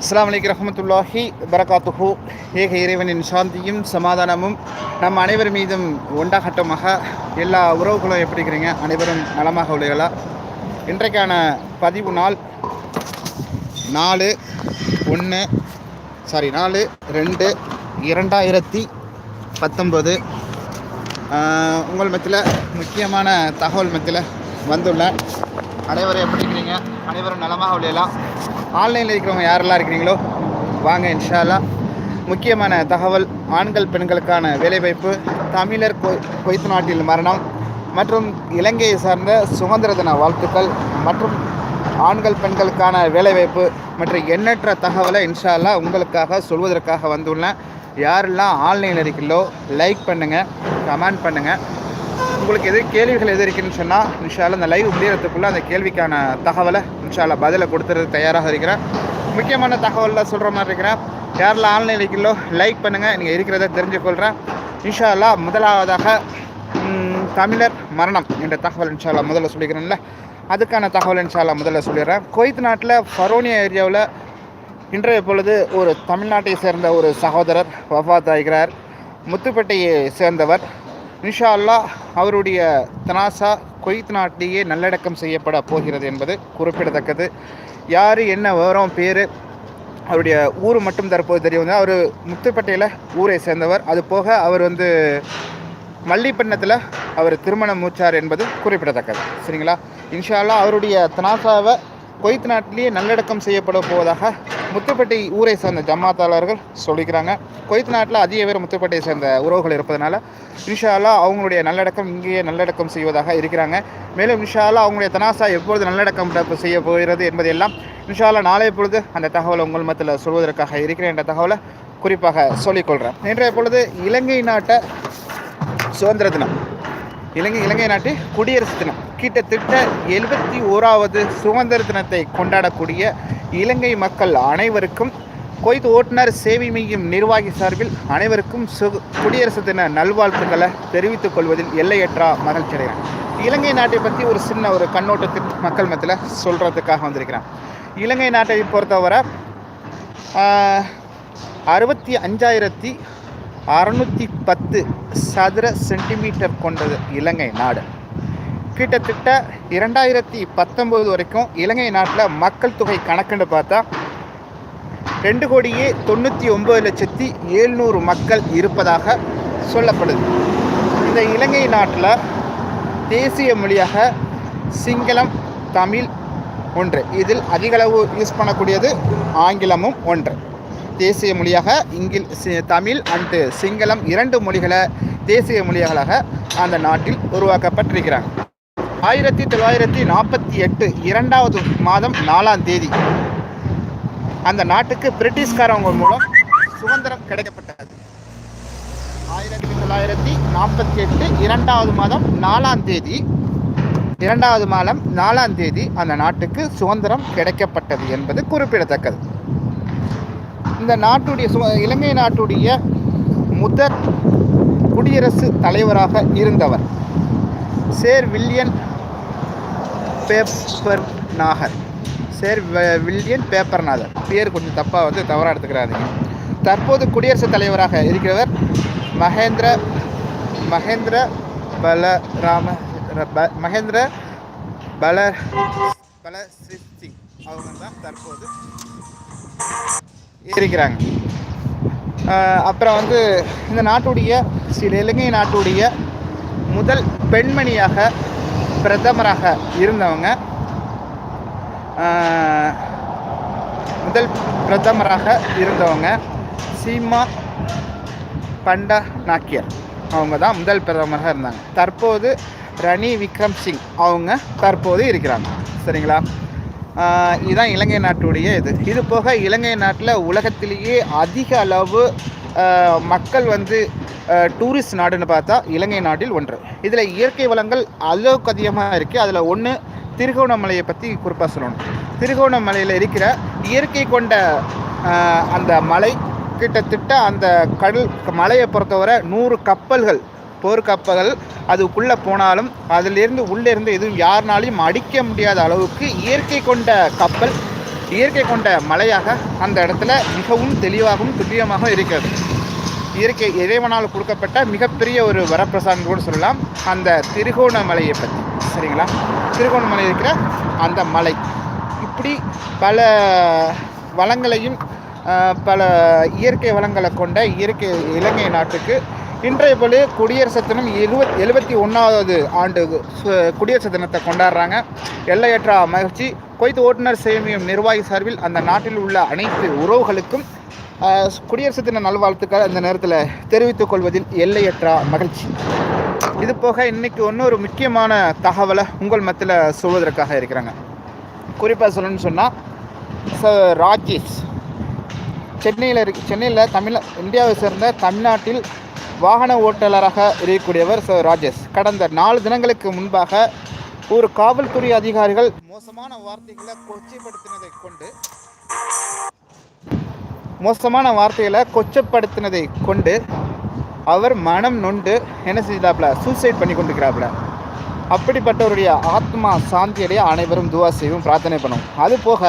அஸ்ஸலாமு அலைக்கும் ரஹமத்துல்லாஹி பரகாத்துஹு ஏக இறைவனின் சாந்தியும் சமாதானமும் நம் அனைவர் மீதும் உண்டாகட்டமாக. எல்லா உறவுகளும் எப்படி இருக்கிறீங்க? அனைவரும் நலமாக உள்ளீர்களா? இன்றைக்கான பதிவு நாள் நாலு ஒன்று சாரி நாலு ரெண்டு இரண்டாயிரத்தி பத்தொம்பது உங்கள் மத்தியில் முக்கியமான தகவல் மத்தியில் வந்துள்ளேன். அனைவரும் எப்படி இருக்கிறீங்க? அனைவரும் நலமாக உள்ளீங்களா ஆன்லைனில் இருக்கிறவங்க யாரெல்லாம் இருக்கிறீங்களோ வாங்க இன்ஷா முக்கியமான தகவல் ஆண்கள் பெண்களுக்கான வேலைவாய்ப்பு தமிழர் கொய்த்து நாட்டில் மரணம் மற்றும் இலங்கையை சார்ந்த சுதந்திர தின வாழ்த்துக்கள் மற்றும் ஆண்கள் பெண்களுக்கான வேலைவாய்ப்பு மற்றும் எண்ணற்ற தகவலை இன்ஷா உங்களுக்காக சொல்வதற்காக வந்துள்ளேன். யாரெல்லாம் ஆன்லைனில் இருக்கீங்களோ லைக் பண்ணுங்கள் கமெண்ட் பண்ணுங்கள் உங்களுக்கு எது கேள்விகள் எது இருக்குன்னு சொன்னால் இன்ஷால அந்த லைவ் முடியறதுக்குள்ளே அந்த கேள்விக்கான தகவலை இன்ஷால பதிலை கொடுத்துறது தயாராக இருக்கிறேன். முக்கியமான தகவலில் சொல்கிற மாதிரி இருக்கிறேன். யாரெல்லாம் ஆன்லைன் இருக்கீங்களோ லைக் பண்ணுங்கள் நீங்கள் இருக்கிறத தெரிஞ்சுக்கொள்கிறேன் இன்ஷால்லா முதலாவதாக தமிழர் மரணம் என்ற தகவல் இன்ஷால்லா முதல்ல சொல்லிக்கிறேன்ல. அதுக்கான தகவல் இன்ஷால்லா முதல்ல சொல்லிடுறேன். குவைத் நாட்டில் ஃபரோனியா ஏரியாவில் இன்றைய பொழுது ஒரு தமிழ்நாட்டை சேர்ந்த ஒரு சகோதரர் வஃபாத் ஆகிறார். முத்துப்பேட்டையை சேர்ந்தவர். இன்ஷா அல்லாஹ் அவருடைய தனாசா குவைத் நாட்டிலேயே நல்லடக்கம் செய்யப்பட போகிறது என்பது குறிப்பிடத்தக்கது. யார் என்ன விவரம் பேர் அவருடைய ஊர் மட்டும் தற்போது தெரிய வந்து அவர் முத்துப்பேட்டையில் ஊரை சேர்ந்தவர். அது போக அவர் வந்து மல்லிப்பண்ணத்தில் அவர் திருமணம் மூச்சார் என்பது குறிப்பிடத்தக்கது. சரிங்களா? இன்ஷா அல்லாஹ் அவருடைய தனாசாவை கொய்த் நாட்டிலேயே நல்லடக்கம் செய்யப்பட போவதாக முத்துப்பேட்டை ஊரை சேர்ந்த ஜமாத்தாளர்கள் சொல்லிக்கிறாங்க. கொய்த் நாட்டில் அதிக பேர் முத்துப்பேட்டையை சேர்ந்த உறவுகள் இருப்பதனால இன்ஷா அவங்களுடைய நல்லடக்கம் இங்கேயே நல்லடக்கம் செய்வதாக இருக்கிறாங்க. மேலும் இன்ஷா அவங்களுடைய தனாசா எப்பொழுது நல்லடக்கம் செய்ய போகிறது என்பதையெல்லாம் இன்ஷா நாளைய பொழுது அந்த தகவலை உங்கள் மத்தியில் சொல்வதற்காக இருக்கிறேன் என்ற தகவலை குறிப்பாக சொல்லிக்கொள்கிறேன் இன்றைய பொழுது இலங்கை நாட்டை சுதந்திர தினம். இலங்கை இலங்கை நாட்டு குடியரசு தினம். கிட்டத்தட்ட எழுபத்தி ஓராவது சுதந்திர தினத்தை கொண்டாடக்கூடிய இலங்கை மக்கள் அனைவருக்கும் கொய்த் ஓட்டுநர் சேவை மையம் நிர்வாகி சார்பில் அனைவருக்கும் சு குடியரசு தின நல்வாழ்த்துக்களை தெரிவித்துக் கொள்வதில் எல்லையற்றா மகிழ்ச்சி அடைகிறேன். இலங்கை நாட்டை பற்றி ஒரு சின்ன ஒரு கண்ணோட்டத்தில் மக்கள் மத்தியில் சொல்கிறதுக்காக வந்திருக்கிறேன். இலங்கை நாட்டை பொறுத்தவரை அறுபத்தி அஞ்சாயிரத்தி அறுநூற்றி பத்து சதுர சென்டிமீட்டர் கொண்டது இலங்கை நாடு. கிட்டத்தட்ட இரண்டாயிரத்தி பத்தொம்போது வரைக்கும் இலங்கை நாட்டில் மக்கள் தொகை கணக்குன்னு பார்த்தா ரெண்டு கோடியே தொண்ணூற்றி ஒம்பது லட்சத்தி ஏழ்நூறு மக்கள் இருப்பதாக சொல்லப்படுது. இந்த இலங்கை நாட்டில் தேசிய மொழியாக சிங்களம் தமிழ் ஒன்று. இதில் அதிகளவு யூஸ் பண்ணக்கூடியது ஆங்கிலமும் ஒன்று. தேசிய மொழியாக இங்கில் சி- தமிழ் அண்டு சிங்களம் இரண்டு மொழிகளை தேசிய மொழிகளாக அந்த நாட்டில் உருவாக்கப்பட்டிருக்கிறாங்க. ஆயிரத்தி தொள்ளாயிரத்தி நாற்பத்தி எட்டு இரண்டாவது மாதம் நாலாம் தேதி. அந்த நாட்டுக்கு பிரிட்டிஷ்காரவங்க மூலம் சுதந்திரம் கிடைக்கப்பட்டது. ஆயிரத்தி தொள்ளாயிரத்தி நாற்பத்தி எட்டு இரண்டாவது மாதம் நாலாம் தேதி. இரண்டாவது மாதம் நாலாம் தேதி அந்த நாட்டுக்கு சுதந்திரம் கிடைக்கப்பட்டது என்பது குறிப்பிடத்தக்கது. இந்த நாட்டுடைய சு- இலங்கை நாட்டுடைய முதற் குடியரசு தலைவராக இருந்தவர். சேர் வில்லியன் பேப்பர் நாகர் சேர் வ- வில்லியன் பேப்பர்நாதர். பேர் கொஞ்சம் தப்பாக வந்து தவறாக எடுத்துக்கிறாதீங்க. தற்போது குடியரசுத் தலைவராக இருக்கிறவர் மகேந்திர மகேந்திர பலராம ப- மகேந்திர பல பலஸ்ரீ சிங். அவங்க தான் தற்போது இருக்கிறாங்க அப்புறம் வந்து இந்த நாட்டுடைய சில இலங்கை நாட்டுடைய முதல் பெண்மணியாக பிரதமராக இருந்தவங்க முதல் பிரதமராக இருந்தவங்க சீமா பண்டா நாக்கியர். அவங்க தான் முதல் பிரதமராக இருந்தாங்க. தற்போது ரணி விக்ரம் சிங் அவங்க தற்போது இருக்கிறாங்க. சரிங்களா? இதுதான் இலங்கை நாட்டுடைய இது. இது போக இலங்கை நாட்டில் உலகத்திலேயே அதிக அளவு மக்கள் வந்து டூரிஸ்ட் நாடுன்னு பார்த்தா இலங்கை நாட்டில் ஒன்று. இதில் இயற்கை வளங்கள் அளவுக்கு அதிகமாக இருக்குது அதில் ஒன்று திருகோணமலையை பற்றி குறிப்பாக சொல்லணும். திருகோணமலையில் இருக்கிற இயற்கை கொண்ட அந்த மலை கிட்டத்தட்ட அந்த கடல் மலையை பொறுத்தவரை நூறு கப்பல்கள் போர்க்கப்பல்கள் அதுக்குள்ளே போனாலும் அதிலிருந்து உள்ளே இருந்து எதுவும் யாருனாலையும் அடிக்க முடியாத அளவுக்கு இயற்கை கொண்ட கப்பல் இயற்கை கொண்ட மலையாக அந்த இடத்துல மிகவும் தெளிவாகவும் துல்லியமாக இருக்கிறது. இயற்கை இறைவனால் கொடுக்கப்பட்ட மிகப்பெரிய ஒரு வரப்பிரசாதம் கூட சொல்லலாம். அந்த திருகோணமலையை பற்றி சரிங்களா? திருகோணமலை இருக்கிற அந்த மலை. இப்படி பல வளங்களையும் பல இயற்கை வளங்களை கொண்ட இயற்கை இலங்கை நாட்டுக்கு இன்றைய பொழுது குடியரசு தினம் எழுபத் எழுபத்தி ஒன்றாவது ஆண்டு சு- குடியரசு தினத்தை கொண்டாடுறாங்க. எல்லையற்ற மகிழ்ச்சி கொய்த்து ஓட்டுநர் சேமியம் நிர்வாகி சார்பில் அந்த நாட்டில் உள்ள அனைத்து உறவுகளுக்கும் குடியரசு தின நல்வாழ்த்துக்கள் அந்த நேரத்தில் தெரிவித்துக் கொள்வதில் எல்லையற்ற மகிழ்ச்சி. இது போக இன்னைக்கு இன்னொரு முக்கியமான தகவலை உங்கள் மத்தியில் சொல்வதற்காக இருக்கிறாங்க. குறிப்பாக சொல்லணும்னு சொன்னால் ச ராஜேஷ். சென்னையில் இருக்கு சென்னையில் தமிழ் இந்தியாவை சேர்ந்த தமிழ்நாட்டில் வாகன ஓட்டுநராக இருக்கக்கூடியவர் சார் ராஜேஷ். கடந்த நாலு தினங்களுக்கு முன்பாக ஒரு காவல்துறை அதிகாரிகள் மோசமான வார்த்தைகளை கொச்சைப்படுத்தினதை கொண்டு மோசமான வார்த்தைகளை கொச்சப்படுத்தினதை கொண்டு அவர் மனம் நொண்டு என்ன செய்தாப்புல சூசைட் பண்ணி கொண்டிருக்கிறாப்புல. அப்படிப்பட்டவருடைய ஆத்மா சாந்தியடைய அனைவரும் துவா செய்வோம் பிரார்த்தனை பண்ணுவோம். அது போக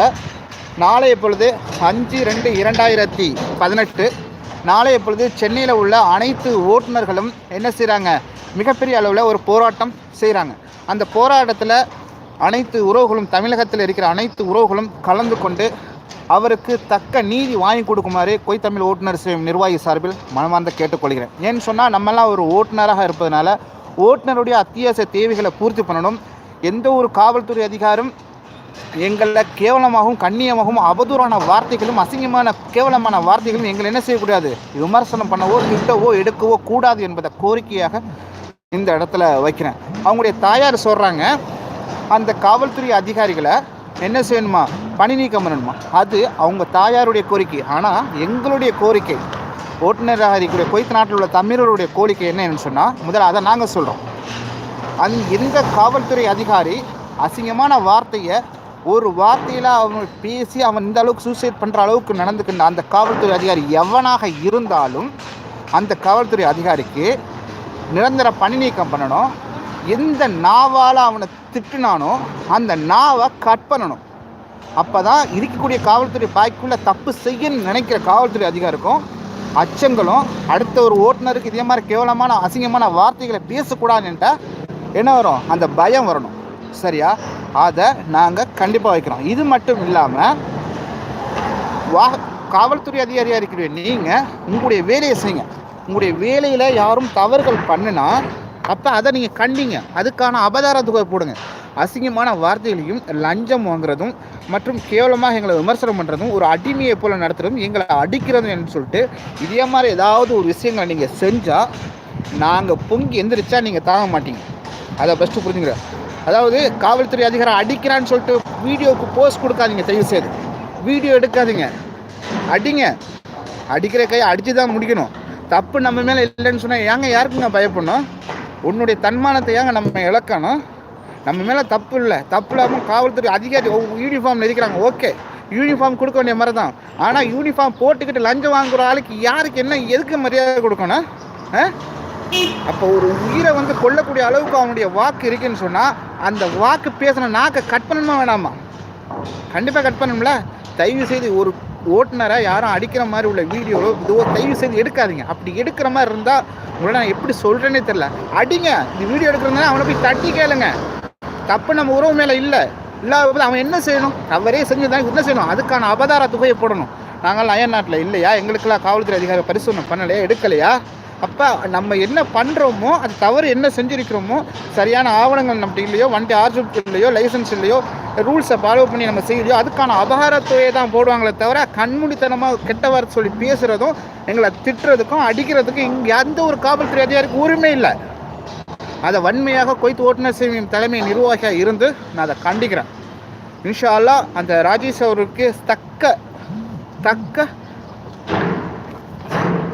நாளைய பொழுது அஞ்சு ரெண்டு இரண்டாயிரத்தி பதினெட்டு நாளைய பொழுது சென்னையில் உள்ள அனைத்து ஓட்டுநர்களும் என்ன செய்கிறாங்க மிகப்பெரிய அளவில் ஒரு போராட்டம் செய்கிறாங்க அந்த போராட்டத்தில் அனைத்து உறவுகளும் தமிழகத்தில் இருக்கிற அனைத்து உறவுகளும் கலந்து கொண்டு அவருக்கு தக்க நீதி வாங்கி கொடுக்குமாறு கொய் தமிழ் ஓட்டுநர் சேவை நிர்வாகி சார்பில் மனமார்ந்த கேட்டுக்கொள்கிறேன். ஏன்னு சொன்னால் நம்மெல்லாம் ஒரு ஓட்டுநராக இருப்பதனால ஓட்டுநருடைய அத்தியாவசிய தேவைகளை பூர்த்தி பண்ணணும். எந்த ஒரு காவல்துறை அதிகாரம் எங்களை கேவலமாகவும் கண்ணியமாகவும் அவதூறான வார்த்தைகளும் அசிங்கமான கேவலமான வார்த்தைகளும் எங்களை என்ன செய்யக்கூடாது? விமர்சனம் பண்ணவோ திட்டவோ எடுக்கவோ கூடாது என்பதை கோரிக்கையாக இந்த இடத்துல வைக்கிறேன். அவங்களுடைய தாயார் சொல்கிறாங்க அந்த காவல்துறை அதிகாரிகளை என்ன செய்யணுமா? பணி நீக்கம் பண்ணணுமா? அது அவங்க தாயாருடைய கோரிக்கை. ஆனால் எங்களுடைய கோரிக்கை ஓட்டுநராக இருக்கக்கூடிய கொய்த்து நாட்டில் உள்ள தமிழருடைய கோரிக்கை என்னன்னு சொன்னால் முதல்ல அதை நாங்கள் சொல்கிறோம் அந் எந்த காவல்துறை அதிகாரி அசிங்கமான வார்த்தையை ஒரு வார்த்தையில் அவன் பேசி அவன் இந்த அளவுக்கு சூசைட் பண்ணுற அளவுக்கு நடந்துக்கின்ற அந்த காவல்துறை அதிகாரி எவனாக இருந்தாலும் அந்த காவல்துறை அதிகாரிக்கு நிரந்தர பணி நீக்கம் பண்ணணும். எந்த நாவால் அவனை திட்டுனானோ அந்த நாவை கட் பண்ணணும். அப்போ தான் இருக்கக்கூடிய காவல்துறை பாய்க்குள்ளே தப்பு செய்யணும்னு நினைக்கிற காவல்துறை அதிகாரிக்கும் அச்சங்களும் அடுத்த ஒரு ஓட்டுநருக்கு இதே மாதிரி கேவலமான அசிங்கமான வார்த்தைகளை பேசக்கூடாதுன்ட்டா என்ன வரும்? அந்த பயம் வரணும். சரியா? அதை நாங்கள் கண்டிப்பாக வைக்கிறோம். இது மட்டும் இல்லாமல் வா காவல்துறை அதிகாரியாக இருக்கிற நீங்கள் உங்களுடைய வேலையை செய்யுங்க. உங்களுடைய வேலையில் யாரும் தவறுகள் பண்ணுனா அப்போ அதை நீங்கள் கண்டிங்க. அதுக்கான அபதார தொகை போடுங்க. அசிங்கமான வார்த்தைகளையும் லஞ்சம் வாங்குறதும் மற்றும் கேவலமாக எங்களை விமர்சனம் பண்ணுறதும் ஒரு அடிமையை போல் நடத்துறதும் எங்களை அடிக்கிறதும் என்று சொல்லிட்டு இதே மாதிரி ஏதாவது ஒரு விஷயங்களை நீங்கள் செஞ்சால் நாங்கள் பொங்கி எந்திரிச்சா நீங்கள் தாங்க மாட்டீங்க. அதை ஃபஸ்ட்டு புரிஞ்சுக்கிறேன். அதாவது காவல்துறை அதிகாரி அடிக்கிறான்னு சொல்லிட்டு வீடியோவுக்கு போஸ்ட் கொடுக்காதீங்க தயவு செய்து வீடியோ எடுக்காதீங்க. அடிங்க. அடிக்கிற கையை அடித்து தான் முடிக்கணும். தப்பு நம்ம மேலே இல்லைன்னு சொன்னால் ஏங்க யாருக்குங்க பயப்படணும்? உன்னுடைய தன்மானத்தை ஏங்க நம்ம இழக்கணும்? நம்ம மேலே தப்பு இல்லை. தப்பு இல்லாமல் காவல்துறை அதிகாரி யூனிஃபார்ம் இருக்கிறாங்க. ஓகே யூனிஃபார்ம் கொடுக்க வேண்டிய மாதிரி தான் ஆனால் யூனிஃபார்ம் போட்டுக்கிட்டு லஞ்சம் வாங்குற ஆளுக்கு யாருக்கு என்ன எதுக்கு மரியாதை கொடுக்கணும்? ஆ? அப்போ ஒரு உயிரை வந்து கொல்லக்கூடிய அளவுக்கு அவனுடைய வாக்கு இருக்குன்னு சொன்னால் அந்த வாக்கு பேசின நாக்கை கட் பண்ணணுமா வேணாமா? கண்டிப்பாக கட் பண்ணணும்ல. தயவு செய்து ஒரு ஓட்டுநரை யாரும் அடிக்கிற மாதிரி உள்ள வீடியோவோ இதுவோ தயவு செய்து எடுக்காதீங்க. அப்படி எடுக்கிற மாதிரி இருந்தால் உங்களை நான் எப்படி சொல்கிறேனே தெரில அடிங்க. இந்த வீடியோ எடுக்கிறதுனால அவனை போய் தட்டி கேளுங்க. தப்பு நம்ம உறவு மேலே இல்லை. இல்லாத அவன் என்ன செய்யணும்? தவறே செஞ்சுதான் என்ன செய்யணும்? அதுக்கான அபதார தொகையை போடணும். நாங்கள் அயன் நாட்டில் இல்லையா? எங்களுக்கெல்லாம் காவல்துறை அதிகாரி பரிசோதனை பண்ணலையா? எடுக்கலையா? அப்போ நம்ம என்ன பண்ணுறோமோ அது தவறு என்ன செஞ்சுருக்கிறோமோ சரியான ஆவணங்கள் நம்மகிட்ட இல்லையோ வண்டி ஆர்ஜிப் இல்லையோ லைசன்ஸ் இல்லையோ ரூல்ஸை ஃபாலோ பண்ணி நம்ம செய்யலையோ அதுக்கான அபகாரத்துவையை தான் போடுவாங்களே தவிர கண்மூடித்தனமாக கெட்ட வார்த்தை சொல்லி பேசுகிறதும் எங்களை திட்டுறதுக்கும் அடிக்கிறதுக்கும் இங்கே எந்த ஒரு காவல்துறை அதிகாரிக்கு உரிமை இல்லை. அதை வன்மையாக கொய்த்து ஓட்டுநர் சேவையும் தலைமை நிர்வாகியாக இருந்து நான் அதை கண்டிக்கிறேன். இன்ஷா அல்லாஹ் அந்த ராஜேஷ் அவருக்கு தக்க தக்க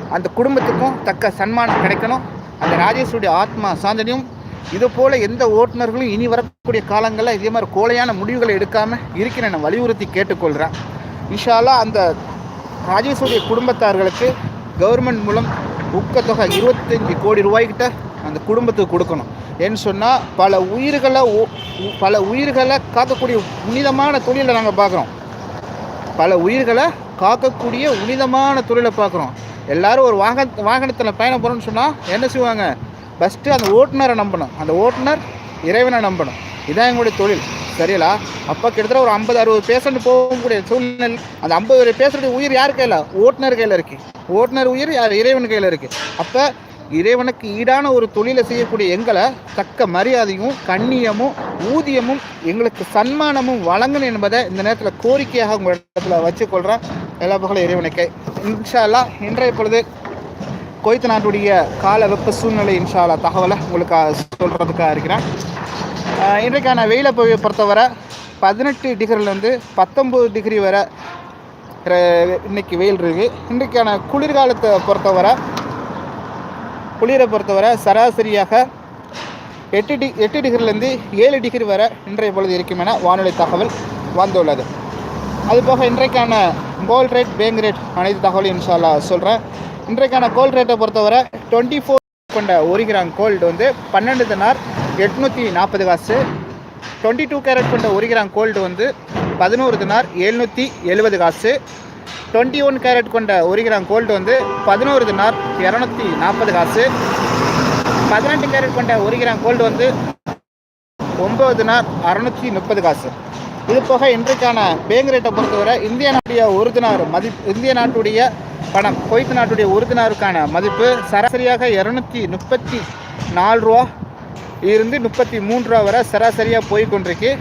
அந்த குடும்பத்துக்கும் தக்க சன்மானம் கிடைக்கணும். அந்த ராஜேஷுடைய ஆத்மா சாந்தனையும் இது போல் எந்த ஓட்டுநர்களும் இனி வரக்கூடிய காலங்களில் இதே மாதிரி கோலையான முடிவுகளை எடுக்காமல் இருக்கிற நான் வலியுறுத்தி கேட்டுக்கொள்கிறேன் இன்ஷா அந்த ராஜேஷுடைய குடும்பத்தார்களுக்கு கவர்மெண்ட் மூலம் ஊக்கத்தொகை இருபத்தஞ்சி கோடி ரூபாய்கிட்ட அந்த குடும்பத்துக்கு கொடுக்கணும். ஏன்னு சொன்னால் பல உயிர்களை ஓ- பல உயிர்களை காக்கக்கூடிய புனிதமான தொழிலை நாங்கள் பார்க்குறோம். பல உயிர்களை காக்கக்கூடிய உனிதமான தொழிலை பார்க்குறோம். எல்லாரும் ஒரு வாக வாகனத்தில் பயணம் போகிறோம்னு சொன்னால் என்ன செய்வாங்க? ஃபஸ்ட்டு அந்த ஓட்டுநரை நம்பணும். அந்த ஓட்டுநர் இறைவனை நம்பணும். இதான் எங்களுடைய தொழில். சரிங்களா அப்போ கிட்டத்தட்ட ஒரு ஐம்பது அறுபது பேஷண்ட் போகக்கூடிய சூழ்நிலை அந்த ஐம்பது பேஷண்ட் உயிர் யார் கையில்? ஓட்டுநர் கையில் இருக்குது ஓட்டுநர் உயிர் யார்? இறைவன் கையில் இருக்குது அப்போ இறைவனுக்கு ஈடான ஒரு தொழிலை செய்யக்கூடிய எங்களை தக்க மரியாதையும் கண்ணியமும் ஊதியமும் எங்களுக்கு சன்மானமும் வழங்கணும் என்பதை இந்த நேரத்தில் கோரிக்கையாக உங்கள் இடத்துல வச்சுக்கொள்கிறேன் எல்லா பகலும் இறைவனுக்கு இன்ஷா இன்றைய பொழுது கொய்த்து நாட்டுடைய கால வெப்ப சூழ்நிலை இன்ஷால்லா தகவலை உங்களுக்கு சொல்கிறதுக்காக இருக்கிறேன். இன்றைக்கான வெயில பொ- பொறுத்தவரை பதினெட்டு டிகிரிலேருந்து பத்தொம்பது டிகிரி வரை இன்னைக்கு வெயில் இருக்குது இன்றைக்கான குளிர்காலத்தை பொறுத்தவரை குளிரை பொறுத்தவரை சராசரியாக எட்டு டி எட்டு டிகிரிலேருந்து ஏழு டிகிரி வரை இன்றைய பொழுது இருக்கும் என வானொலி தகவல் வந்துள்ளது. அதுபோக இன்றைக்கான கோல்ட் ரேட் பேங்க் ரேட் அனைத்து தகவலும் இன்ஷால்லா சொல்கிறேன் இன்றைக்கான கோல்ட் ரேட்டை பொறுத்தவரை டுவெண்ட்டி ஃபோர் கொண்ட ஒரு கிராம் கோல்டு வந்து பன்னெண்டு தினார் எட்நூற்றி நாற்பது காசு. டுவெண்ட்டி டூ கேரட் கொண்ட ஒரு கிராம் கோல்டு வந்து பதினோரு தினார் எழுநூற்றி எழுபது காசு. டுவெண்ட்டி ஒன் கேரட் கொண்ட ஒரு கிராம் கோல்டு வந்து பதினோரு தினார் இரநூத்தி நாற்பது காசு. பதினெட்டு கேரட் கொண்ட ஒரு கிராம் கோல்டு வந்து ஒம்பது தினார் அறநூற்றி முப்பது காசு. இது போக இன்றைக்கான பேங்க் ரேட்டை பொறுத்தவரை இந்திய நாட்டுடைய ஒரு தினார் மதிப்பு இந்திய நாட்டுடைய பணம் குவைத் நாட்டுடைய ஒரு தினாருக்கான மதிப்பு சராசரியாக இரநூத்தி முப்பத்தி நாலு ரூபா இருந்து முப்பத்தி மூன்று ரூபா வரை சராசரியாக போய் கொண்டிருக்கு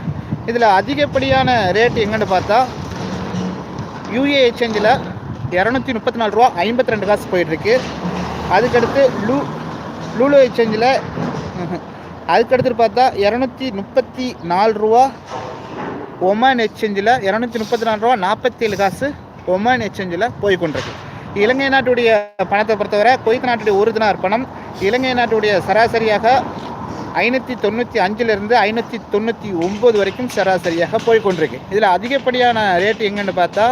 இதில் அதிகப்படியான ரேட் எங்கன்னு பார்த்தா யூஏ எக்ஸ்சேஞ்சில் இரநூத்தி முப்பத்தி நாலு ரூபா ஐம்பத்தி ரெண்டு காசு போயிட்டுருக்கு. அதுக்கடுத்து லூ லூலோ எக்ஸ்சேஞ்சில் அதுக்கடுத்து பார்த்தா இரநூத்தி முப்பத்தி நாலு ரூபா ஒமான் எக்ஸ்சேஞ்சில் இரநூத்தி முப்பத்தி நாலு ரூபா நாற்பத்தேழு காசு ஒமான் எக்ஸ்சேஞ்சில் போய் கொண்டிருக்கு இலங்கை நாட்டுடைய பணத்தை பொறுத்தவரை குவைத் நாட்டுடைய ஒரு தினார் பணம் இலங்கை நாட்டுடைய சராசரியாக ஐநூற்றி தொண்ணூற்றி அஞ்சிலிருந்து ஐநூற்றி தொண்ணூற்றி ஒம்பது வரைக்கும் சராசரியாக போய்கொண்டிருக்கு. இதில் அதிகப்படியான ரேட் எங்கன்னு பார்த்தா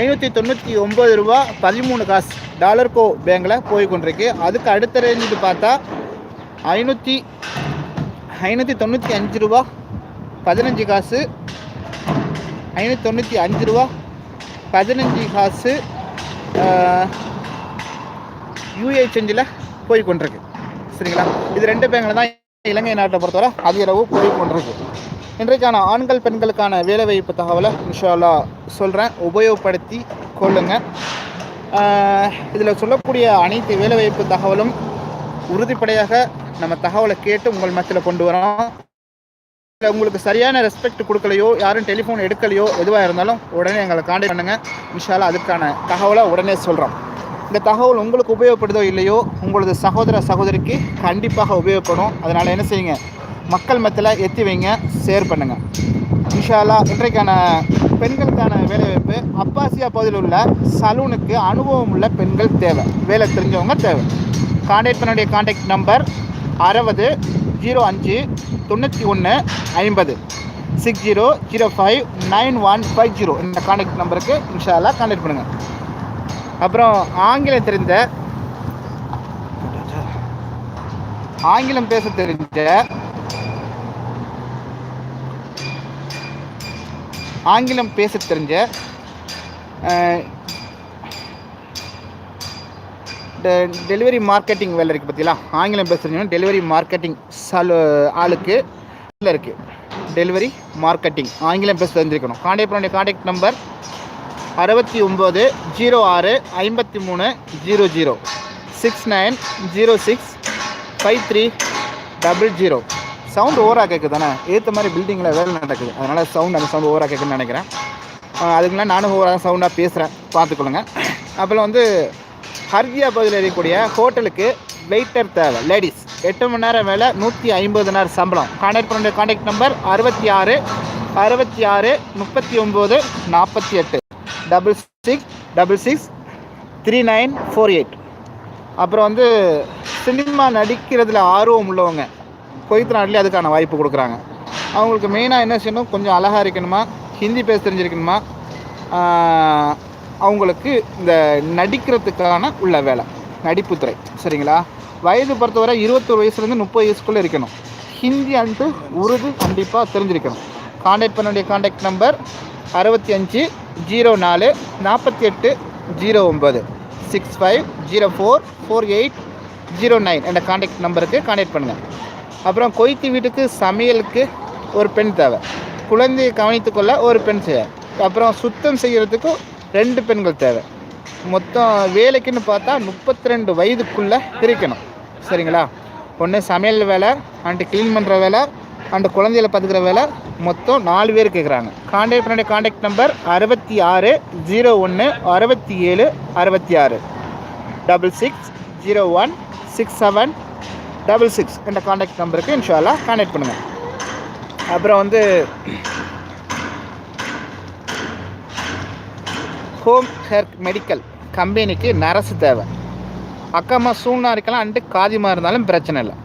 ஐநூற்றி தொண்ணூற்றி ஒம்பது ரூபா பதிமூணு காசு டாலர் கோ பேங்கில் போய்கொண்டிருக்கு. அதுக்கு அடுத்த ரேஞ்சுக்கு பார்த்தா ஐநூற்றி ஐநூற்றி தொண்ணூற்றி அஞ்சு ரூபா பதினஞ்சு காசு ஐநூற்றி தொண்ணூற்றி அஞ்சு ரூபா. பதினஞ்சு காசு யூஏ செஞ்சில் போய் கொண்டிருக்கு சரிங்களா? இது ரெண்டு பேங்கில் தான் இலங்கை நாட்டை பொறுத்தவரை அதிகளவு போய் கொண்டிருக்கு இன்றைக்கான ஆண்கள் பெண்களுக்கான வேலைவாய்ப்பு தகவலை இன்ஷால்லா சொல்கிறேன் உபயோகப்படுத்தி கொள்ளுங்கள் இதில் சொல்லக்கூடிய அனைத்து வேலைவாய்ப்பு தகவலும் உறுதிப்படையாக நம்ம தகவலை கேட்டு உங்கள் மத்தியில் கொண்டு வரோம். இல்லை உங்களுக்கு சரியான ரெஸ்பெக்ட் கொடுக்கலையோ யாரும் டெலிஃபோன் எடுக்கலையோ எதுவாக இருந்தாலும் உடனே எங்களை காண்டாக்ட் பண்ணுங்கள் இன்ஷால்லா அதுக்கான தகவலை உடனே சொல்கிறோம் இந்த தகவல் உங்களுக்கு உபயோகப்படுதோ இல்லையோ உங்களது சகோதர சகோதரிக்கு கண்டிப்பாக உபயோகப்படும். அதனால் என்ன செய்யுங்க? மக்கள் மத்தியில் எத்தி வைங்க ஷேர் பண்ணுங்கள் விஷாலா இன்றைக்கான பெண்களுக்கான வேலைவாய்ப்பு அப்பாசியா பகுதியில் உள்ள சலூனுக்கு அனுபவம் உள்ள பெண்கள் தேவை. வேலை தெரிஞ்சவங்க தேவை. காண்டாக்ட் பண்ண வேண்டிய காண்டாக்ட் நம்பர் அறுபது ஜீரோ அஞ்சு தொண்ணூற்றி ஒன்று ஐம்பது. Six zero zero five nine one five zero இந்த கான்டாக்ட் நம்பருக்கு இன்ஷாலா காண்டாக்ட் பண்ணுங்கள் அப்புறம் ஆங்கிலம் தெரிந்த ஆங்கிலம் பேச தெரிஞ்ச ஆங்கிலம் பேச தெரிஞ்ச டெலிவரி மார்க்கெட்டிங் வேலை இருக்குது பார்த்தீங்களா ஆங்கிலம் பேசுகிறீங்கன்னா டெலிவரி மார்க்கெட்டிங் சலு ஆளுக்கு வேலை இருக்குது டெலிவரி மார்க்கெட்டிங். ஆங்கிலம் பேச தெரிஞ்சிருக்கணும் காண்டாக்ட் பண்ண காண்டாக்ட் நம்பர் அறுபத்தி ஒம்பது ஜீரோ ஆறு ஐம்பத்தி மூணு zero zero. Six nine zero six five three double zero. Sound ஓவராக கேட்குது தானே? ஏற்ற மாதிரி பில்டிங்கில் வேலை நடக்குது. அதனால் சவுண்ட் அந்த சவுண்ட் ஓவராக கேட்குன்னு நினைக்கிறேன். ஆஹ் நானும் ஓவராக சவுண்டாக பேசுகிறேன் பார்த்துக்கொள்ளுங்க. அப்புறம் வந்து ஹர்தியா பகுதியில் இருக்கக்கூடிய ஹோட்டலுக்கு வெயிட்டர் தேவை. லேடிஸ் எட்டு மணி நேரம் வேலை நூற்றி ஐம்பது நேரம் சம்பளம். கான்டாக்ட் பண்ண கான்டாக்ட் நம்பர் அறுபத்தி ஆறு அறுபத்தி ஆறு முப்பத்தி ஒம்பது நாற்பத்தி எட்டு. Double six double six three nine four eight அப்புறம் வந்து சினிமா நடிக்கிறதுல ஆர்வம் உள்ளவங்க கொய்த்து நாட்டிலே அதுக்கான வாய்ப்பு கொடுக்குறாங்க. அவங்களுக்கு மெயினாக என்ன செய்யணும்? கொஞ்சம் அழகாக இருக்கணுமா? ஹிந்தி பேச தெரிஞ்சிருக்கணுமா? அவங்களுக்கு இந்த நடிக்கிறதுக்கான உள்ள வேலை நடிப்புத்துறை. சரிங்களா? வயது பொறுத்தவரை இருபத்தொரு வயசுலேருந்து முப்பது வயசுக்குள்ளே இருக்கணும். ஹிந்தி அண்டு உருது கண்டிப்பாக தெரிஞ்சிருக்கணும். காண்டாக்ட் பண்ண வேண்டிய காண்டாக்ட் நம்பர் அறுபத்தி அஞ்சு ஜீரோ நாலு நாற்பத்தி எட்டு ஜீரோ ஒம்பது. Six five zero four four eight zero nine என்ற காண்டாக்ட் நம்பருக்கு காண்டாக்ட் பண்ணுங்கள் அப்புறம் கொய்த்து வீட்டுக்கு சமையலுக்கு ஒரு பெண் தேவை. குழந்தையை கவனித்துக்கொள்ள ஒரு பெண் தேவை. அப்புறம் சுத்தம் செய்கிறதுக்கு ரெண்டு பெண்கள் தேவை. மொத்தம் வேலைக்குன்னு பார்த்தா முப்பத்தி ரெண்டு வயதுக்குள்ளே இருக்கணும் சரிங்களா? ஒன்று சமையல் வேலை அண்டு க்ளீன் பண்ணுற வேலை அண்டு குழந்தைகளை பார்த்துக்கிற வேலை. மொத்தம் நாலு பேர் கேட்குறாங்க காண்டாக்ட் பண்ணுடைய காண்டாக்ட் நம்பர் அறுபத்தி ஆறு ஜீரோ ஒன்று அறுபத்தி ஏழு அறுபத்தி ஆறு. Double six zero one six seven double six என்ற காண்டாக்ட் நம்பருக்கு இன்ஷால்லா கான்டாக்ட் பண்ணுங்கள் அப்புறம் வந்து ஹோம் ஹெர்க் மெடிக்கல் கம்பெனிக்கு நரசு தேவை. அக்காம்மா சூழ்னா இருக்கலாம் அண்டு காதிமா இருந்தாலும் பிரச்சனை இல்லை.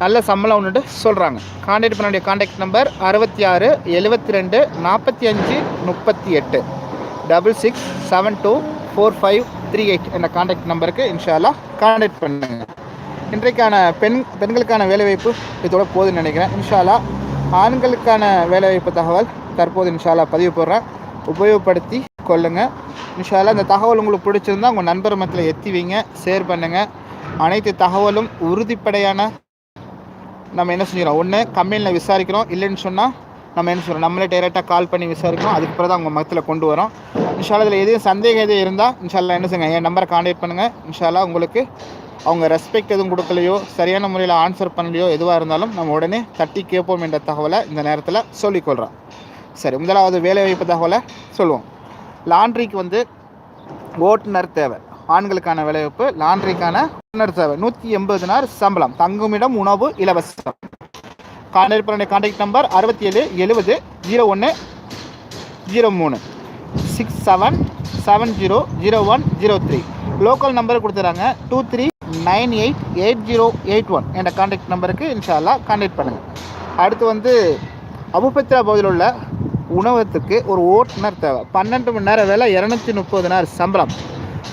நல்ல சம்பளம் ஒன்றுட்டு சொல்கிறாங்க காண்டாக்ட் பண்ண வேண்டிய காண்டாக்ட் நம்பர் அறுபத்தி ஆறு எழுபத்தி ரெண்டு நாற்பத்தி அஞ்சு முப்பத்தி எட்டு double six seven two four five three eight என்ற காண்டாக்ட் நம்பருக்கு இன்ஷால்லா காண்டாக்ட் பண்ணுங்கள் இன்றைக்கான பெண் பெண்களுக்கான வேலைவாய்ப்பு இதோட போதுன்னு நினைக்கிறேன். இன்ஷாலா ஆண்களுக்கான வேலைவாய்ப்பு தகவல் தற்போது இன்ஷாலா பதிவு போடுறேன். உபயோகப்படுத்தி கொள்ளுங்கள் இன்ஷால்லா இந்த தகவல் உங்களுக்கு பிடிச்சிருந்தா உங்கள் நண்பர் மத்தியில் எத்தி வைங்க ஷேர் பண்ணுங்கள் அனைத்து தகவலும் உறுதிப்படையான நம்ம என்ன செஞ்சுக்கிறோம் ஒன்று கம்பெனியில் விசாரிக்கிறோம். இல்லைன்னு சொன்னால் நம்ம என்ன சொல்கிறோம் நம்மளே டைரெக்டாக கால் பண்ணி விசாரிக்கிறோம். அதுக்கு தான் உங்கள் மதத்தில் கொண்டு வரோம். இன்ஷால்லா இதில் எதுவும் சந்தேகம் எதுவும் இருந்தால் இன்ஷால்லா என்ன செய்யுங்க? என் நம்பரை காண்டாக்ட் பண்ணுங்கள் இன்ஷால்லா உங்களுக்கு அவங்க ரெஸ்பெக்ட் எதுவும் கொடுக்கலையோ சரியான முறையில் ஆன்சர் பண்ணலையோ எதுவாக இருந்தாலும் நம்ம உடனே தட்டி கேட்போம் என்ற தகவலை இந்த நேரத்தில் சொல்லிக்கொள்கிறோம் சரி முதலாவது வேலைவாய்ப்பு தகவலை சொல்லுவோம். லாண்ட்ரிக்கு வந்து ஓட்டுநர் தேவை. ஆண்களுக்கான விளைவிப்பு லாண்ட்ரிக்கான ஓட்டுநர் தேவை. நூற்றி எண்பது நாள் சம்பளம். தங்குமிடம் உணவு இலவசம். கான்டாக்ட் பண்ண கான்டாக்ட் நம்பர் அறுபத்தி ஏழு எழுபது ஜீரோ ஒன்று ஜீரோ மூணு. Six seven seven zero zero one zero three local number கொடுத்துறாங்க. Two three nine eight eight zero eight one என்ற கான்டாக்ட் நம்பருக்கு இன்ஷால்லா கான்டாக்ட் பண்ணுங்கள் அடுத்து வந்து அபுபத்ரா பகுதியில் உள்ள உணவகத்துக்கு ஒரு ஓட்டுநர் தேவை. பன்னெண்டு மணி நேரம் வேலை இரநூத்தி முப்பது நேரம் சம்பளம்.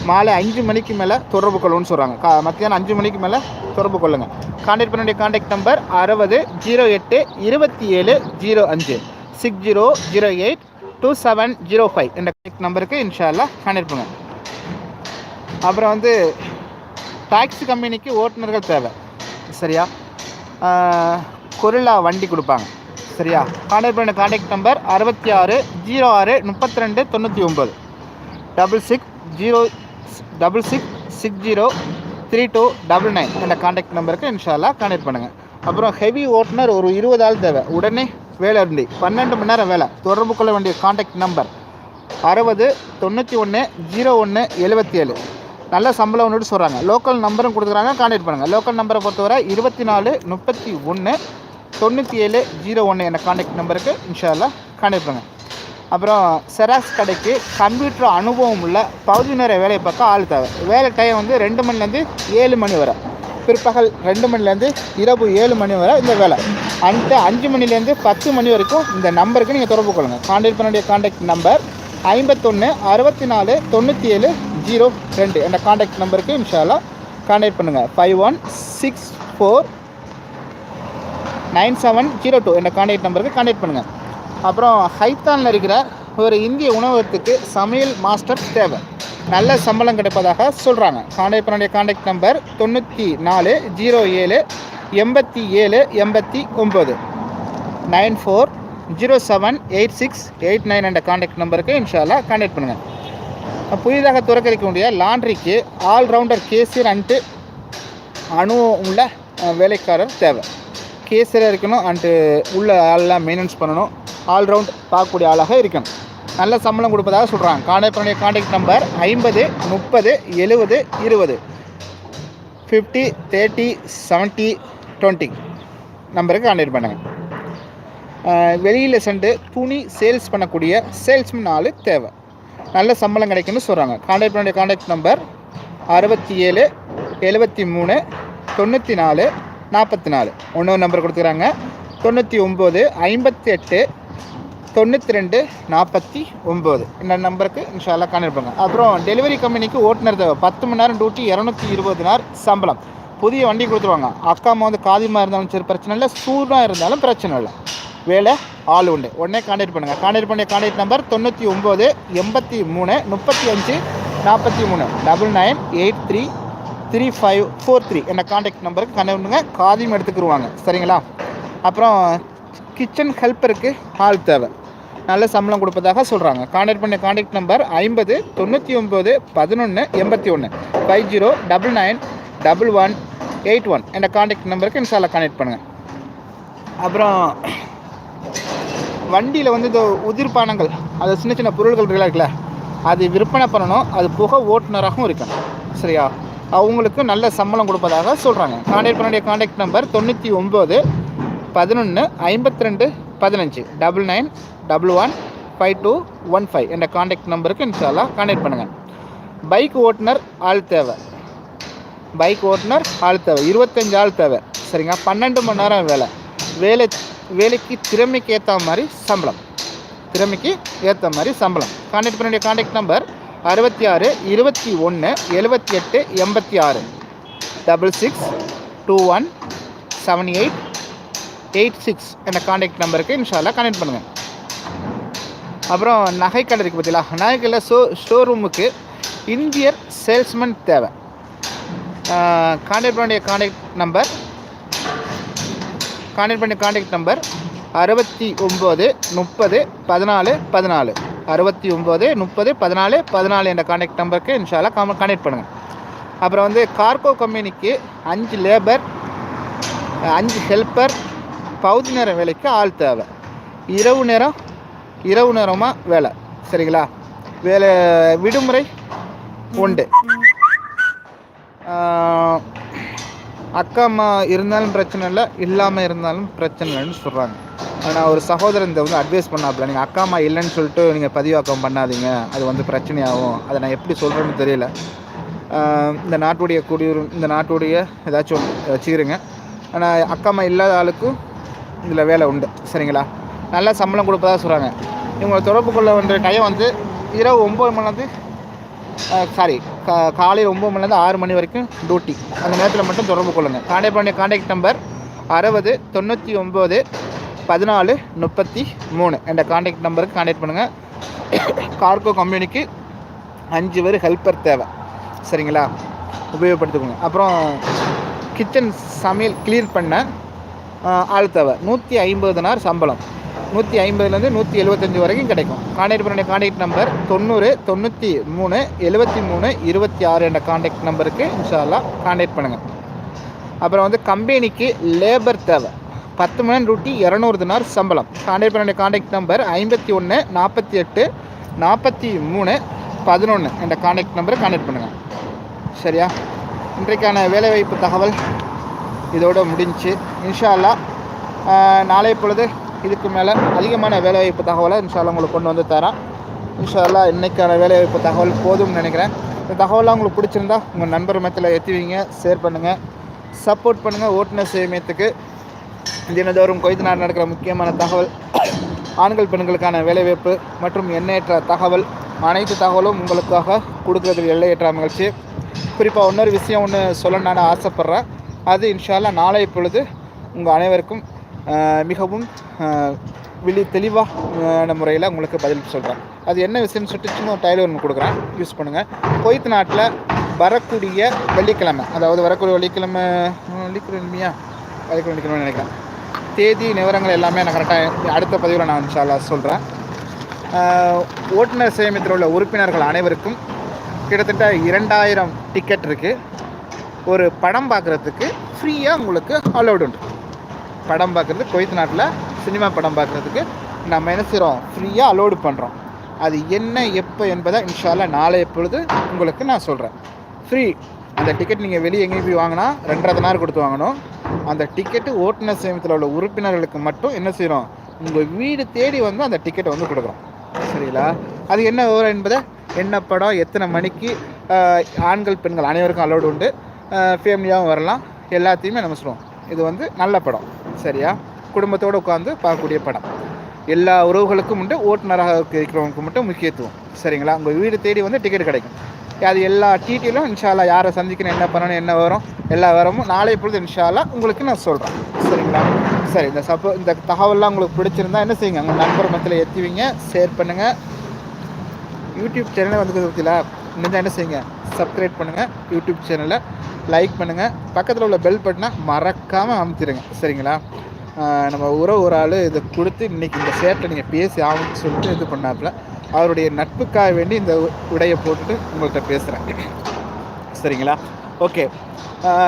மாலை அஞ்சு மணிக்கு மேலே தொடர்பு கொள்ளுன்னு சொல்கிறாங்க கா மத்தியானம் அஞ்சு மணிக்கு மேலே தொடர்பு கொள்ளுங்கள் கான்டாக்ட் பண்ணுடைய கான்டாக்ட் நம்பர் அறுபது ஜீரோ எட்டு இருபத்தி ஏழு ஜீரோ அஞ்சு. Six zero zero eight two seven zero five என்ற கான்டாக்ட் நம்பருக்கு இன்ஷால்லா கான்டாக்ட் பண்ணுங்கள் அப்புறம் வந்து டாக்ஸி கம்பெனிக்கு ஓட்டுநர்கள் தேவை. சரியா? கொரில்லா வண்டி கொடுப்பாங்க. சரியா? கான்டாக்ட் பண்ண கான்டாக்ட் நம்பர் அறுபத்தி ஆறு ஜீரோ ஆறு முப்பத்தி ரெண்டு தொண்ணூற்றி ஒம்பது double six zero double six six zero three two double nine என்ற கான்டாக்ட் நம்பருக்கு இன்ஷால்லா கான்டாக்ட் பண்ணுங்கள் அப்புறம் ஹெவி ஓட்டுநர் ஒரு இருபது ஆள் தேவை. உடனே வேலை இருந்து பன்னெண்டு மணி நேரம் வேலை. தொடர்பு கொள்ள வேண்டிய கான்டாக்ட் நம்பர் அறுபது தொண்ணூற்றி ஒன்று ஜீரோ ஒன்று எழுபத்தி ஏழு நல்ல சம்பளம் ஒன்று சொல்கிறாங்க லோக்கல் நம்பரும் கொடுக்குறாங்க கான்டாக்ட் பண்ணுங்கள் லோக்கல் நம்பரை பொறுத்தவரை இருபத்தி நாலு முப்பத்தி ஒன்று தொண்ணூற்றி ஏழு ஜீரோ ஒன்று என்ற காண்டாக்ட் நம்பருக்கு இன்ஷால்லா காண்டாக்ட் பண்ணுங்கள் அப்புறம் செராக்ஸ் கடைக்கு கம்ப்யூட்டர் அனுபவம் உள்ள பகுதி நேர வேலையை பார்க்க ஆள் தேவை. வேலை டைம் வந்து ரெண்டு மணிலேருந்து ஏழு மணி வரை. பிற்பகல் ரெண்டு மணிலேருந்து இரவு ஏழு மணி வரை இந்த வேலை. அண்ட் அஞ்சு மணிலேருந்து பத்து மணி வரைக்கும் இந்த நம்பருக்கு நீங்கள் தொடர்பு கொள்ளுங்கள் காண்டாக்ட் பண்ண வேண்டிய நம்பர் ஐம்பத்தொன்று அறுபத்தி நாலு தொண்ணூற்றி ஏழு ஜீரோ ரெண்டு என்ற காண்டாக்ட் நம்பருக்கு இன்ஷால்லா காண்டாக்ட் பண்ணுங்கள் five one six four nine seven zero two என்ற காண்டாக்ட் நம்பருக்கு காண்டாக்ட் பண்ணுங்கள் அப்புறம் ஹைத்தானில் இருக்கிற ஒரு இந்திய உணவகத்துக்கு சமையல் மாஸ்டர் தேவை. நல்ல சம்பளம் கிடைப்பதாக சொல்கிறாங்க காண்டாக்ட் பண்ணுடைய காண்டாக்ட் நம்பர் தொண்ணூற்றி நாலு ஜீரோ ஏழு எண்பத்தி ஏழு எண்பத்தி ஒம்பது nine four zero seven eight six eight nine என்ற காண்டாக்ட் நம்பருக்கு இன்ஷால்லா காண்டாக்ட் பண்ணுங்கள் புதிதாக துறக்கக்கூடிய லாண்ட்ரிக்கு ஆல்ரவுண்டர் கேசியர் அண்ட்டு அணு உள்ள வேலைக்காரர் தேவை. கேசரியாக இருக்கணும் அண்டு உள்ள ஆளெல்லாம் மெயின்டெனன்ஸ் பண்ணணும். ஆல்ரவுண்ட் பார்க்கக்கூடிய ஆளாக இருக்கணும். நல்ல சம்பளம் கொடுப்பதாக சொல்கிறாங்க கான்டாக்ட் காண்டாக்ட் நம்பர் ஐம்பது முப்பது எழுபது இருபது. ஃபிஃப்டி தேர்ட்டி செவன்ட்டி டுவெண்ட்டி நம்பருக்கு காண்டாக்ட் பண்ணுங்கள் வெளியில் சென்று துணி சேல்ஸ் பண்ணக்கூடிய சேல்ஸ்மேன் ஆள் தேவை. நல்ல சம்பளம் கிடைக்கும்னு சொல்கிறாங்க காண்டாக்ட் பண்ணுடைய காண்டாக்ட் நம்பர் அறுபத்தி ஏழு எழுபத்தி மூணு தொண்ணூற்றி நாலு நாற்பத்தி நாலு. இன்னொரு நம்பர் கொடுத்துக்கிறாங்க. தொண்ணூற்றி ஒம்பது ஐம்பத்தி எட்டு தொண்ணூற்றி ரெண்டு நாற்பத்தி ஒம்பது. இந்த நம்பருக்கு இன்ஷால்லா கான்டாக்ட் அப்புறம் டெலிவரி கம்பெனிக்கு ஓட்டுநர் தேவை. பத்து மணி நேரம் டியூட்டி இரநூத்தி இருபது நாள் சம்பளம். புதிய வண்டி கொடுத்துருவாங்க. அக்கா அம்மா வந்து காதிமா இருந்தாலும் சரி பிரச்சனை இல்லை. சூடாக இருந்தாலும் பிரச்சனை இல்லை. வேலை ஆள் உண்டு. உடனே கான்டாக்ட் பண்ணுங்கள் கான்டாக்ட் பண்ணி கான்டாக்ட் நம்பர் தொண்ணூற்றி ஒம்பது எண்பத்தி மூணு முப்பத்தி அஞ்சு நாற்பத்தி மூணு. Double nine eight three three five four three என்ற காண்டாக்ட் நம்பருக்கு கான்டாக்ட் பண்ணுங்க. காதியும் எடுத்துக்கிடுவாங்க சரிங்களா? அப்புறம் கிச்சன் ஹெல்ப்பருக்கு ஆள் தேவை. நல்ல சம்பளம் கொடுப்பதாக சொல்கிறாங்க காண்டாக்ட் பண்ண காண்டாக்ட் நம்பர் ஐம்பது தொண்ணூற்றி ஒம்பது பதினொன்று எண்பத்தி ஒன்று five zero double nine double one eight one என்ற காண்டாக்ட் நம்பருக்கு இன்ஷால்லா கான்டாக்ட் பண்ணுங்கள் அப்புறம் வண்டியில் வந்து இந்த உதிர்பானங்கள் அது சின்ன சின்ன பொருள்கள் இருக்குல்ல அது விற்பனை பண்ணணும். அது புக ஓட்டுநராகவும் இருக்கணும். சரியா? அவங்களுக்கு நல்ல சம்பளம் கொடுப்பதாக சொல்கிறாங்க கான்டாக்ட் பண்ணுடைய கான்டாக்ட் நம்பர் தொண்ணூற்றி ஒம்பது பதினொன்று ஐம்பத்தி ரெண்டு பதினஞ்சு double nine double one five two one five என்ற கான்டாக்ட் நம்பருக்கு இன்ஷால்லா கான்டாக்ட் பண்ணுங்கள் பைக் ஓட்டுநர் ஆள் தேவை. பைக் ஓட்டுநர் ஆள் தேவை. இருபத்தஞ்சு ஆள் தேவை. சரிங்க. பன்னெண்டு மணி நேரம் வேலை. வேலை வேலைக்கு திறமைக்கு ஏற்ற மாதிரி சம்பளம். திறமைக்கு ஏற்ற மாதிரி சம்பளம். கான்டாக்ட் பண்ண வேண்டிய கான்டாக்ட் நம்பர் அறுபத்தி ஆறு இருபத்தி ஒன்று எழுபத்தி எட்டு எண்பத்தி ஆறு. Double six two one seven eight eight six என்ற காண்டாக்ட் நம்பருக்கு இன்ஷால்லா கனெக்ட் பண்ணுங்கள் அப்புறம் நகைக்கடை இருக்குது பார்த்தீங்களா நகைக்கடையில் ஷோ ஷோரூமுக்கு இந்தியர் சேல்ஸ்மேன் தேவை. காண்டாக்ட் பண்ணிய காண்டாக்ட் நம்பர் காண்டாக்ட் பண்ணிய காண்டாக்ட் நம்பர் அறுபத்தி ஒம்பது முப்பது பதினாலு பதினாலு. அறுபத்தி ஒம்பது முப்பது பதினாலு பதினாலு என்ற கான்டாக்ட் நம்பருக்கு இன்ஷாலா காம கான்டாக்ட் பண்ணுங்கள் அப்புறம் வந்து கார்கோ கம்பெனிக்கு அஞ்சு லேபர் அஞ்சு ஹெல்ப்பர் பகுதி நேர வேலைக்கு ஆள் தேவை. இரவு நேரம் இரவு நேரமாக வேலை சரிங்களா? வேலை விடுமுறை உண்டு. அக்கா அம்மா இருந்தாலும் பிரச்சனை இல்லை இல்லாமல் இருந்தாலும் பிரச்சனை இல்லைன்னு சொல்கிறாங்க ஆனால் ஒரு சகோதரன் இந்த வந்து அட்வைஸ் பண்ணாப்புல நீங்கள் அக்கா அம்மா இல்லைன்னு சொல்லிட்டு நீங்கள் பதிவாக்கம் பண்ணாதீங்க. அது வந்து பிரச்சனையாகும். அதை நான் எப்படி சொல்கிறேன்னு தெரியல. இந்த நாட்டுடைய குடியுரி இந்த நாட்டுடைய ஏதாச்சும் வச்சுக்கிறேங்க. ஆனால் அக்கா அம்மா இல்லாத ஆளுக்கும் இதில் வேலை உண்டு. சரிங்களா? நல்லா சம்பளம் கொடுப்பதா சொல்கிறாங்க இவங்களை தொடர்பு கொள்ள வேண்டிய டைம் வந்து இரவு ஒம்பது மணிலேருந்து சாரி கா காலையில் ஒம்பது மணிலேருந்து ஆறு மணி வரைக்கும் டியூட்டி அந்த நேரத்தில் மட்டும் தொடர்பு கொள்ளுங்கள் கான்டாக்ட் பண்ணி கான்டாக்ட் நம்பர் அறுபது தொண்ணூற்றி ஒம்பது பதினாலு முப்பத்தி மூணு. என்ற கான்டாக்ட் நம்பருக்கு கான்டாக்ட் பண்ணுங்கள் கார்கோ கம்பெனிக்கு அஞ்சு பேர் ஹெல்ப்பர் தேவை. சரிங்களா? உபயோகப்படுத்திக்கோங்க. அப்புறம் கிச்சன் சமையல் கிளீன் பண்ண ஆள் தேவை. நூற்றி ஐம்பது நார் சம்பளம். நூற்றி ஐம்பதுலேருந்து நூற்றி எழுபத்தஞ்சி வரைக்கும் கிடைக்கும். காண்டாக்ட் பண்ண காண்டாக்ட் நம்பர் தொண்ணூறு தொண்ணூற்றி மூணு எழுபத்தி மூணு இருபத்தி ஆறு என்ற காண்டாக்ட் நம்பருக்கு இன்ஷால்லாம் காண்டாக்ட் பண்ணுங்கள் அப்புறம் வந்து கம்பெனிக்கு லேபர் தேவை. பத்து மணி ரூட்டி இரநூறு தினார் சம்பளம். காண்டாக்ட் பண்ண காண்டாக்ட் நம்பர் ஐம்பத்தி ஒன்று நாற்பத்தி எட்டு நாற்பத்தி மூணு பதினொன்று என்ற காண்டாக்ட் நம்பரை காண்டாக்ட் பண்ணுங்கள் சரியா? இன்றைக்கான வேலைவாய்ப்பு தகவல் இதோடு முடிஞ்சு இன்ஷால்லா நாளை பொழுது இதுக்கு மேலே அதிகமான வேலைவாய்ப்பு தகவலை இன்ஷால்லாம் உங்களுக்கு கொண்டு வந்து தரேன். இன்ஷால்லா இன்றைக்கான வேலைவாய்ப்பு தகவல் போதும்னு நினைக்கிறேன். இந்த தகவலாம் உங்களுக்கு பிடிச்சிருந்தா உங்கள் நண்பர் மத்தியில் ஏற்றி வைங்க ஷேர் பண்ணுங்கள் சப்போர்ட் பண்ணுங்கள் ஓட்டுநர் சேமியத்துக்கு தினந்தோறும் கொய்து நாடு நடக்கிற முக்கியமான தகவல் ஆண்கள் பெண்களுக்கான வேலைவாய்ப்பு மற்றும் எண்ணற்ற தகவல் அனைத்து தகவலும் உங்களுக்காக கொடுக்கறதுக்கு எல்லையற்ற மகிழ்ச்சி. குறிப்பாக இன்னொரு விஷயம் ஒன்று சொல்ல நான் ஆசைப்பட்றேன். அது இன்ஷால்லா நாளை பொழுது உங்கள் அனைவருக்கும் மிகவும் வெளி தெளிவான முறையில் உங்களுக்கு பதில் சொல்கிறேன் அது என்ன விஷயம்னு சொல்லிட்டு சும்மா டைலர் ஒன்று கொடுக்குறேன். யூஸ் பண்ணுங்கள் கொய்த்து நாட்டில் வரக்கூடிய வெள்ளிக்கிழமை அதாவது வரக்கூடிய வெள்ளிக்கிழமை வெள்ளிக்கிழமையா? வெள்ளிக்கிழமை வெள்ளிக்கிழமை நினைக்கிறேன். தேதி நிவரங்கள் எல்லாமே நான் கரெக்டாக அடுத்த பதிவில் நான் இன்ஷால்லா சொல்கிறேன் ஓட்டுநர் சேமியத்தில் உள்ள உறுப்பினர்கள் அனைவருக்கும் கிட்டத்தட்ட இரண்டாயிரம் டிக்கெட் இருக்குது ஒரு படம் பார்க்குறதுக்கு ஃப்ரீயாக உங்களுக்கு அலௌட் உண்டு. படம் பார்க்குறது குவைத் நாட்டில் சினிமா படம் பார்க்குறதுக்கு நம்ம என்ன செய்கிறோம் ஃப்ரீயாக அலோடு பண்ணுறோம் அது என்ன எப்போ என்பதை இன்ஷால்லா நாளைய பொழுது உங்களுக்கு நான் சொல்கிறேன் ஃப்ரீ அந்த டிக்கெட் நீங்கள் வெளியே எங்கேயும் போய் வாங்கினா ரெண்டரை தினார் கொடுத்து வாங்கணும். அந்த டிக்கெட்டு ஓட்டுநர் சேமித்தில் உள்ள உறுப்பினர்களுக்கு மட்டும் என்ன செய்கிறோம் உங்கள் வீடு தேடி வந்து அந்த டிக்கெட்டை வந்து கொடுக்குறோம். சரிங்களா? அது என்ன விவரம் என்பதை என்ன படம் எத்தனை மணிக்கு ஆண்கள் பெண்கள் அனைவருக்கும் அலோடு உண்டு. ஃபேமிலியாகவும் வரலாம். எல்லாத்தையுமே நம்ம சொல்லுவோம். இது வந்து நல்ல படம் சரியா? குடும்பத்தோடு உட்காந்து பார்க்கக்கூடிய படம். எல்லா உறவுகளுக்கும் உண்டு ஓட்டுநராக இருக்கிறவங்களுக்கு மட்டும் முக்கியத்துவம் சரிங்களா? உங்கள் வீடு தேடி வந்து டிக்கெட் கிடைக்கும். அது எல்லா டீட்டெயிலும் இன்ஷால்லா யாரை சந்திக்கணும் என்ன பண்ணணும் என்ன வரும் எல்லா வரமும் நாளை பொழுது இன்ஷால்லா உங்களுக்கு நான் சொல்கிறேன் சரிங்களா? சரி இந்த சப்போ இந்த தகவல்லாம் உங்களுக்கு பிடிச்சிருந்தா என்ன செய்யுங்க? உங்கள் நண்பர் மத்தியில் ஏற்றுவீங்க ஷேர் பண்ணுங்கள் யூடியூப் சேனலே வந்து இன்னும் என்ன செய்யுங்க. சப்ஸ்கிரைப் பண்ணுங்கள் யூடியூப் சேனலை லைக் பண்ணுங்கள் பக்கத்தில் உள்ள பெல் பட்டனை மறக்காமல் அமுத்திடுங்க சரிங்களா? நம்ம உறவு ஒரு ஆள் இதை கொடுத்து இன்றைக்கி இந்த ஷேர்ட்டை நீங்கள் பேசி ஆகும்னு சொல்லிட்டு இது பண்ணாப்புல. அவருடைய நட்புக்காக வேண்டி இந்த உ- உடையை போட்டுட்டு உங்கள்கிட்ட பேசுகிறேன் சரிங்களா? ஓகே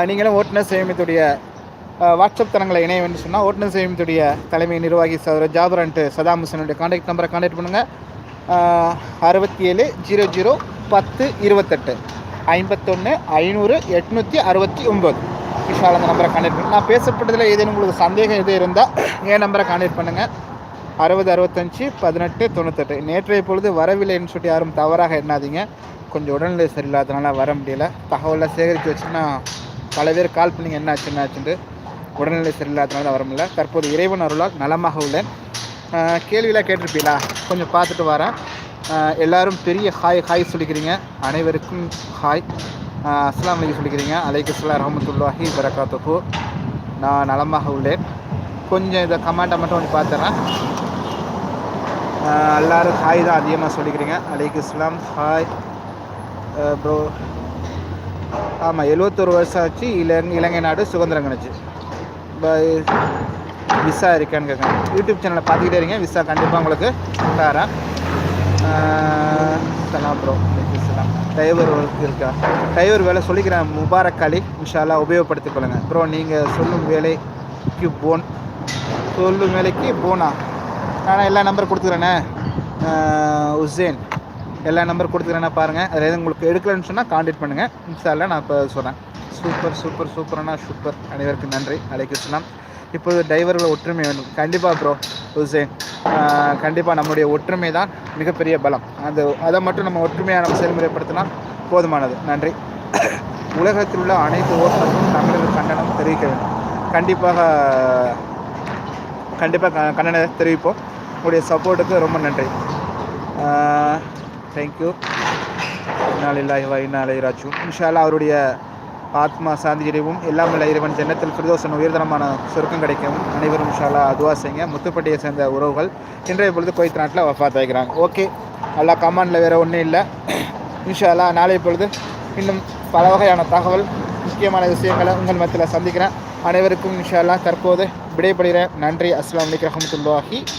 நீங்களும் ஓட்டுநர் சேமித்துடைய வாட்ஸ்அப் தரங்களை இணைய வேண்டும் சொன்னால் ஓட்டுநர் சேமித்துடைய தலைமை நிர்வாகி சதுர ஜாபர் அண்ட் சதாம் ஹுசனுடைய நம்பரை கான்டாக்ட் பண்ணுங்கள் அறுபத்தி ஏழு ஜீரோ ஜீரோ பத்து இருபத்தெட்டு. ஐம்பத்தொன்று ஐநூறு எட்நூற்றி அறுபத்தி ஒம்பது. விஷால் அந்த நம்பரை காண்டாக்ட் பண்ணி. நான் பேசப்பட்டதில் ஏதேனும் உங்களுக்கு சந்தேகம் எதுவும் இருந்தால் என் நம்பரை காண்டாக்ட் பண்ணுங்கள் அறுபது அறுபத்தஞ்சு பதினெட்டு தொண்ணூத்தெட்டு. நேற்றைய பொழுது வரவில்லைன்னு சொல்லிட்டு யாரும் தவறாக எண்ணாதீங்க. கொஞ்சம் உடல்நிலை சரியில்லாதனால வர முடியல. தகவலை சேகரித்து வச்சுன்னா பல பேர் கால் பண்ணிங்க. என்ன ஆச்சு என்ன உடல்நிலை சரியில்லாதனால வர முடியல. தற்போது இறைவன் அருளால் நலமாக உள்ளேன். கேள்வியெலாம் கேள்வியெல்லாம் கேட்டிருப்பீங்களா? கொஞ்சம் பார்த்துட்டு வரேன். எல்லோரும் பெரிய ஹாய் ஹாய் சொல்லிக்கிறீங்க. அனைவருக்கும் ஹாய். அஸ்லாம் அஸ்ஸலாமு சொல்லிக்கிறீங்க. அலைக்கு சலாம் ரஹமத்துல்லாஹி வரகாத்துஹு நான் நலமாக உள்ளேன். கொஞ்சம் இதை கமெண்ட்டை மட்டும் கொஞ்சம் பார்த்துறேன். எல்லோரும் எல்லாரும் ஹாய் தான் அதிகமாக சொல்லிக்கிறீங்க. அலைக்கு இஸ்லாம் ஹாய். ப்ரோ ஆமாம் எழுவத்தொரு வருஷம் ஆச்சு. இலங்கை இலங்கை நாடு சுதந்திரம் கிடச்சி. விசா இருக்கான்னு கேட்குறேன். யூடியூப் சேனலை பார்த்துக்கிட்டே இருங்க. விசா கண்டிப்பாக உங்களுக்கு தரேன். ப்ரோ டிரைவர் ஒர்க் இருக்கா? டிரைவர் வேலை சொல்லிக்கிறேன். முபாரக் அலி இன்ஷால்லா உபயோகப்படுத்திக் கொள்ளுங்கள் ப்ரோ நீங்கள் சொல்லும் வேலைக்கு போன் சொல்லும் வேலைக்கு போனா. நான் எல்லா நம்பர் கொடுத்துக்கிறேனே. உசேன். எல்லா நம்பர் கொடுத்துக்கிறேன்னா பாருங்கள் அதில் எதுவும் உங்களுக்கு எடுக்கலன்னு சொன்னால் காண்டாக்ட் பண்ணுங்கள் இன்ஸ்டாவில் நான் இப்போ சொல்கிறேன் சூப்பர் சூப்பர் சூப்பரான சூப்பர் அனைவருக்கும் நன்றி. அலைக்கு இப்போது டிரைவர்கள் ஒற்றுமை வேண்டும் கண்டிப்பாக ப்ரோ ஹுசேன். கண்டிப்பாக நம்முடைய ஒற்றுமை தான் மிகப்பெரிய பலம். அந்த அதை மட்டும் நம்ம ஒற்றுமையாக நம்ம செயல்முறைப்படுத்தினா போதுமானது. நன்றி. உலகத்தில் உள்ள அனைத்து ஓட்டுநர்களும் தமிழர்கள் கண்டனம் தெரிவிக்க வேண்டும். கண்டிப்பாக கண்டிப்பாக க கண்டன தெரிவிப்போம். உங்களுடைய சப்போர்ட்டுக்கு ரொம்ப நன்றி. தேங்க்யூ இன்னாலில்லாஹி வ இன்னா இலைஹி இன்ஷால்லா அவருடைய ஆத்மா சாந்தி அடைவும் எல்லாம் வல்ல இறைவன் ஜன்னத்தில் பிரதோஷன் உயர்தனமான சொர்க்கம் கிடைக்கும். அனைவரும் ஷாலா அதுவா செய்யுங்க. முத்துப்பட்டியை சேர்ந்த உறவுகள் இன்றைய பொழுது கோயத் நாட்டில் வஃபாத் ஆகிறாங்க ஓகே அல்லா கமாண்டில் வேறு ஒன்றும் இல்லை. இன்ஷாலா நாளை பொழுது இன்னும் பல வகையான தகவல் முக்கியமான விஷயங்களை உங்கள் மத்தியில் சந்திக்கிறேன். அனைவருக்கும் இன்ஷால்லா தற்போது விடைபடுகிறேன் நன்றி. அஸ்லாம் அலைக்கும் ரஹமத்துல்லாஹி